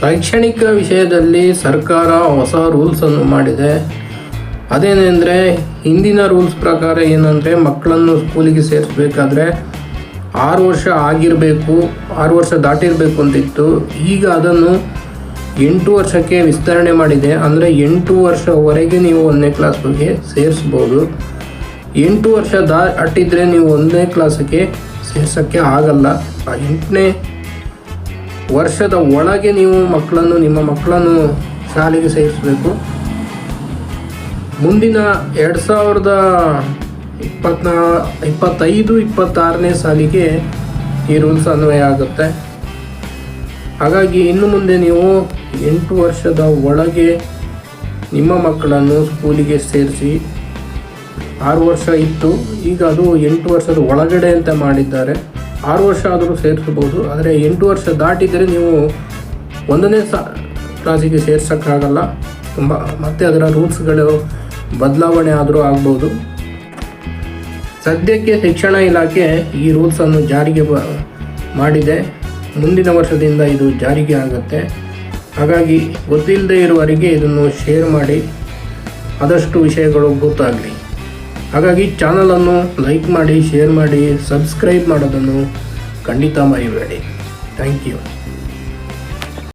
ಶೈಕ್ಷಣಿಕ ವಿಷಯದಲ್ಲಿ ಸರ್ಕಾರ ಹೊಸ ರೂಲ್ಸನ್ನು ಮಾಡಿದೆ. ಅದೇನೆಂದರೆ ಹಿಂದಿನ ರೂಲ್ಸ್ ಪ್ರಕಾರ ಏನಂದರೆ ಮಕ್ಕಳನ್ನು ಸ್ಕೂಲಿಗೆ ಸೇರಿಸ್ಬೇಕಾದ್ರೆ ಆರು ವರ್ಷ ಆಗಿರಬೇಕು, ಆರು ವರ್ಷ ದಾಟಿರಬೇಕು ಅಂತಿತ್ತು. ಈಗ ಅದನ್ನು ಎಂಟು ವರ್ಷಕ್ಕೆ ವಿಸ್ತರಣೆ ಮಾಡಿದೆ. ಅಂದರೆ ಎಂಟು ವರ್ಷವರೆಗೆ ನೀವು ಒಂದನೇ ಕ್ಲಾಸ್ಗೆ ಸೇರಿಸ್ಬೋದು. ಎಂಟು ವರ್ಷ ದಾಟಿದ್ರೆ ನೀವು ಒಂದನೇ ಕ್ಲಾಸಿಗೆ ಸೇರ್ಸೋಕ್ಕೆ ಆಗಲ್ಲ. ಎಂಟನೇ ವರ್ಷದ ಒಳಗೆ ನೀವು ಮಕ್ಕಳನ್ನು, ನಿಮ್ಮ ಮಕ್ಕಳನ್ನು ಶಾಲೆಗೆ ಸೇರಿಸಬೇಕು. ಮುಂದಿನ ಎರಡು ಸಾವಿರದ ಇಪ್ಪತ್ನಾ, ಇಪ್ಪತ್ತೈದು, ಇಪ್ಪತ್ತಾರನೇ ಸಾಲಿಗೆ ಈ ರೂಲ್ಸ್ ಅನ್ವಯ ಆಗುತ್ತೆ. ಹಾಗಾಗಿ ಇನ್ನು ಮುಂದೆ ನೀವು ಎಂಟು ವರ್ಷದ ಒಳಗೆ ನಿಮ್ಮ ಮಕ್ಕಳನ್ನು ಸ್ಕೂಲಿಗೆ ಸೇರಿಸಿ, ಆರು ವರ್ಷ ಇತ್ತು. ಈಗ ಅದು ಎಂಟು ವರ್ಷದ ಒಳಗಡೆ ಅಂತ ಮಾಡಿದ್ದಾರೆ. ಆರು ವರ್ಷ ಆದರೂ ಸೇರಿಸಬಹುದು ಆದರೆ ಎಂಟು ವರ್ಷ ದಾಟಿದರೆ ನೀವು ಒಂದನೇ ಸಾ ಕ್ಲಾಸಿಗೆ ಸೇರ್ಸೋಕ್ಕಾಗಲ್ಲ. ತುಂಬ ಮತ್ತೆ ಅದರ ರೂಲ್ಸ್ಗಳು ಬದಲಾವಣೆ ಆದರೂ ಆಗ್ಬೋದು. ಸದ್ಯಕ್ಕೆ ಶಿಕ್ಷಣ ಇಲಾಖೆ ಈ ರೂಲ್ಸನ್ನು ಜಾರಿಗೆ ಬ ಮಾಡಿದೆ. ಮುಂದಿನ ವರ್ಷದಿಂದ ಇದು ಜಾರಿಗೆ ಆಗುತ್ತೆ. ಹಾಗಾಗಿ ಗೊತ್ತಿಲ್ಲದೆ ಇರುವವರಿಗೆ ಇದನ್ನು ಶೇರ್ ಮಾಡಿ. ಆದಷ್ಟು ವಿಷಯಗಳು ಗೊತ್ತಾಗಲಿ ಹಾಗಾಗಿ ಚಾನಲನ್ನು ಲೈಕ್ ಮಾಡಿ ಶೇರ್ ಮಾಡಿ ಸಬ್ಸ್ಕ್ರೈಬ್ ಮಾಡೋದನ್ನು ಖಂಡಿತ ಮರಿಬೇಡಿ. Thank you